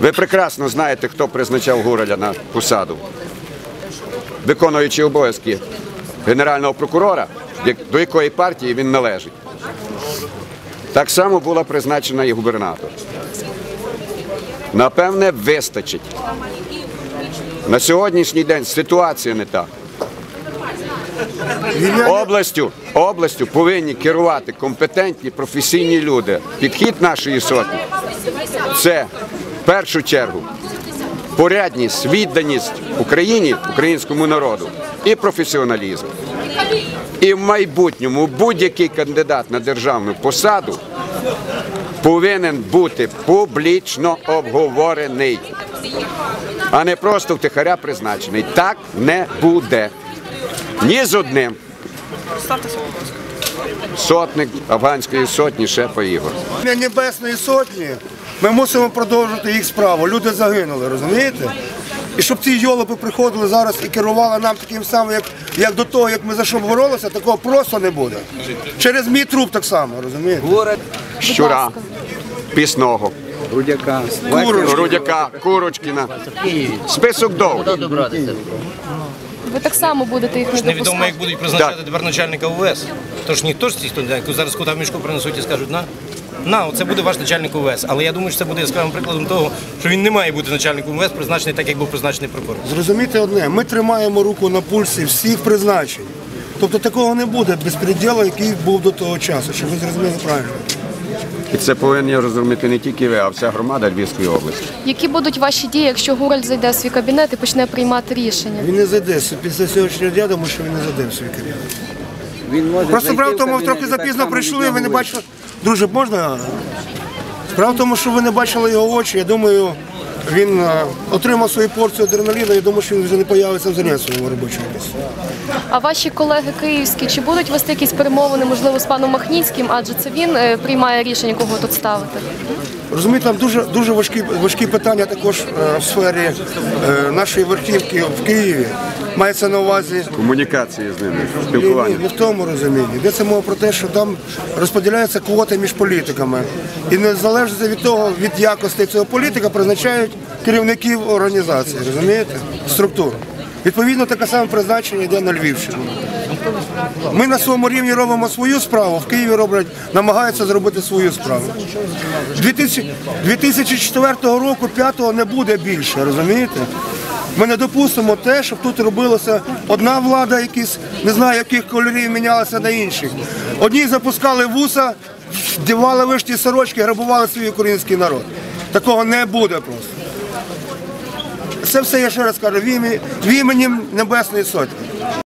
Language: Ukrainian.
Ви прекрасно знаєте, хто призначав Гуреля на посаду. Виконуючи обов'язки генерального прокурора, до якої партії він належить. Так само була призначена і губернатор. Напевне, вистачить. На сьогоднішній день ситуація не та. Областю, областю повинні керувати компетентні професійні люди. Підхід нашої сотні це першу чергу порядність, відданість Україні, українському народу і професіоналізм. І в майбутньому будь-який кандидат на державну посаду повинен бути публічно обговорений, а не просто втихаря призначений. Так не буде. Ні з одним. Сотник афганської сотні шефа Ігор. Небесної Сотні ми мусимо продовжити їх справу. Люди загинули, розумієте? І щоб ці йолопи приходили зараз і керували нам таким самим, як, як до того, як ми за що боролися, такого просто не буде. Через мій труп так само, розумієте? Щура, пісного, Рудяка. Рудяка, Курочкіна. Список довгий. Ви так само будете їх не Невідомо, як будуть призначати тепер начальника УВС. Тож ніхто ж ці студенти зараз кота в мішку принесуть і скажуть, на, на, це буде ваш начальник УВС. Але я думаю, що це буде яскравим прикладом того, що він не має бути начальником УВС, призначений так, як був призначений прокурор. Зрозумійте одне, ми тримаємо руку на пульсі всіх призначень. Тобто такого не буде безпреділу, який був до того часу, щоб ви зрозуміли правильно. І це повинні розуміти не тільки ви, а вся громада Львівської області. Які будуть ваші дії, якщо Гураль зайде в свій кабінет і почне приймати рішення? Він не зайде після сьогоднішнього дня, тому що він не зайде в свій кабінет. Він може Просто зайти справа в в тому, трохи запізно прийшли, ви не бачили. Друже, можна? Справа в тому, що ви не бачили його очі. Я думаю, він е, отримав свою порцію адреналіну. Я думаю, що він вже не появиться взагалі на своєму робочому місці. А ваші колеги київські чи будуть вести якісь перемовини, можливо, з паном Махніцьким, адже це він е, приймає рішення, кого тут ставити? Розумієте, там дуже дуже важкі важкі питання також е, в сфері нашої верхівки в Києві. Мається на увазі Комунікації з ними, Ні, ні, не в тому розумінні. Йдеться мова про те, що там розподіляються квоти між політиками. І незалежно від того, від якості цього політика призначають керівників організації, розумієте? Структур. Відповідно, таке саме призначення йде на Львівщину. Ми на своєму рівні робимо свою справу, в Києві роблять, намагаються зробити свою справу. 2004 року, 5-го не буде більше, розумієте? Ми не допустимо те, щоб тут робилася одна влада, якісь, не знаю, яких кольорів мінялася на інших. Одні запускали вуса, вдівали вишні сорочки, грабували свій український народ. Такого не буде просто. Це все я ще раз кажу в імені Небесної Сотні.